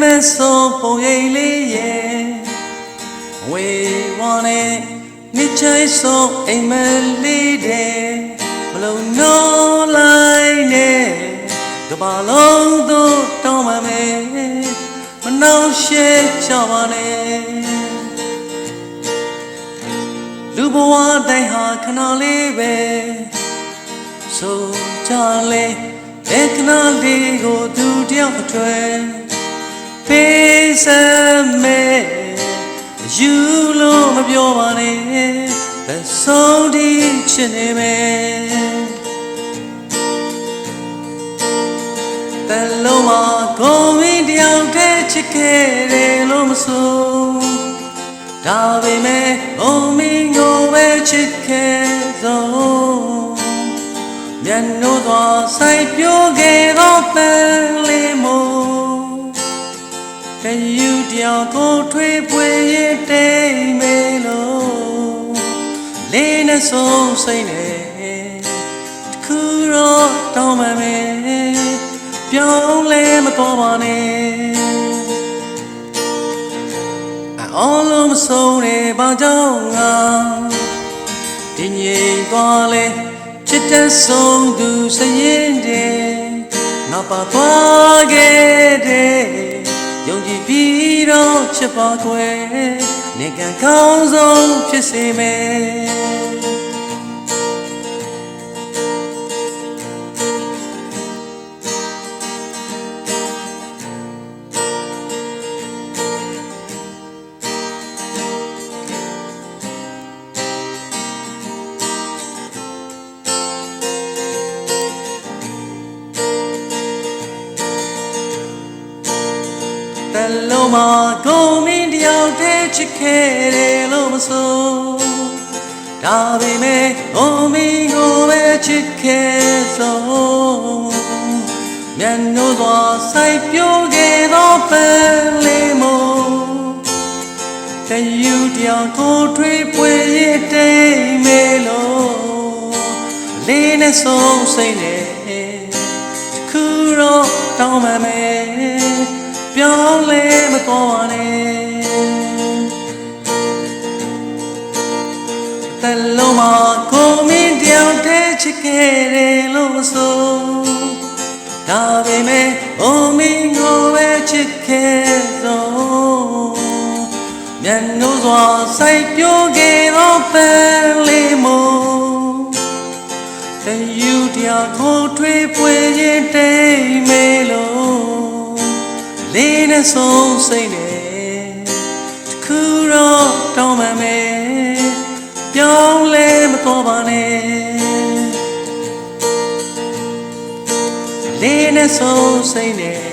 မဆိုပုံရိပ်လေးရဲ့ဝေဝါနဲ့နိချိုင်းဆိုအိမ်မလေးတဲ့မလုံးနော်လိုက်နဲ့ကဘာလုံးသို့တောင်းပါမယ်မနှောင့်ရှက်ကြပါနဲ့လူဘဝတိုင်းဟာခဏလေးပဲဆိုကြလေအခဏလေးကိုသူတယောက်အထွယ် ပေးစမဲယူလို့မပြောပါနဲ့ဘယ်ဆုံးဒီချင်နေမယ်တလုံးမှာကိုဝင်းတယောက်တည်းချစ်ခဲ့တယ်လို့မဆိုဒါပေမဲ့အုံမင်းကိုပဲချစ်ခဲ့သောမျက်နှာသွားဆိုင်ပြိုးခဲ့ ယူတယောက်ကိုထွေးပွေရတိမ်မေလို့လေးနဲ့ဆုံးစိတ်နဲ့တစ်ခုတော့တောင်းပန်မယ်ပြောင်းလဲမတော်ပါနဲ့အောင်လုံးမဆုံးနဲ့ဘာကြောင့်ငါဒီငိမ်သွားလဲချစ်တဲ့ဆုံးသူစရင်တဲ့ငါပါသွားခဲ့တဲ့ယုံကြည်ပြီး တော့ချစ်ပါခွဲနေကံကောင်းဆုံးဖြစ်စေမယ် လုံးမှာကိုမင်းတယောက်တည်းချစ်ခဲ့တယ်လို့မဆိုဒါပေမဲ့ကိုမင်းကိုပဲချစ်ခဲ့သောမျက်နှာသွားဆိုင်ပြိုးခဲ့သောပန်းလေးမို့တယူတယောက်ကိုထွေးပွေရတိမ်မေလို့လေးနဲ့ဆုံးစိတ်နဲ့တစ်ခုတော့တောင်းပန်မယ် ပြောင်းလဲမတော်ပါနဲ့တလုံးမှာကိုမင်းတယောက်တည်းချစ်ခဲ့တယ်လို့မဆိုဒါပေမဲ့အိုမင်းကိုပဲချစ်ခဲ့သောမျက်နှာစွာဆိုင်ပြိုးခဲ့သောပန်းလေးမို့တယူတရားကိုထွေးပွေရင်တိမ်မေလို့ လေးနဲ့ဆုံးစိတ်နဲ့တစ်ခုတော့တောင်းပန်မယ်ပြောင်းလဲမတော်ပါနဲ့လေးနဲ့ဆုံးစိတ်နဲ့